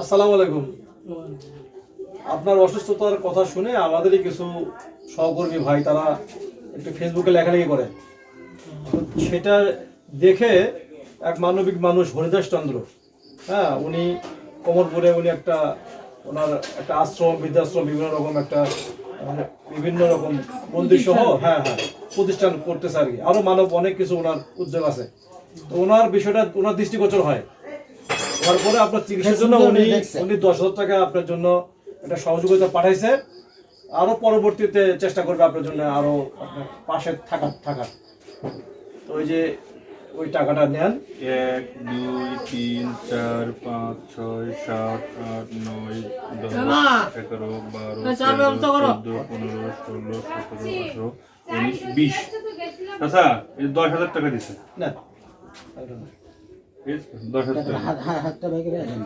আসসালামু আলাইকুম। আপনার অসুস্থতার কথা শুনে আমাদেরই কিছু সহকর্মী ভাই তারা একটু ফেসবুকে লেখালেখি করে। সেটা দেখে এক মানবিক মানুষ হরিদাস চন্দ্র হ্যাঁ উনি কোমরপুরে উনি একটা ওনার একটা আশ্রম বৃদ্ধাশ্রম বিভিন্ন রকম একটা মানে বিভিন্ন রকম মন্দির সহ হ্যাঁ হ্যাঁ প্রতিষ্ঠান করতেছে আর কি। আরও মানব অনেক কিছু ওনার উদ্যোগ আছে। তো ওনার বিষয়টা ওনার দৃষ্টিগোচর হয়। তারপরে আপনার চিকিৎসার জন্য উনি উনি দশ হাজার টাকা আপনার জন্য একটা সহযোগিতা পাঠাইছে। আরও পরবর্তীতে চেষ্টা করবে আপনার জন্য আরও আপনার পাশে থাকার থাকার। তো ওই যে ওই টাকাটা নেন। এক দুই তিন চার পাঁচ ছয় সাত আট নয় দশ এগারো বারো চোদ্দ পনেরো ষোলো সতেরো আঠারো উনিশ বিশ। আচ্ছা এই দশ হাজার টাকা দিছে। নেন হাতটা বাইকে রাখেন।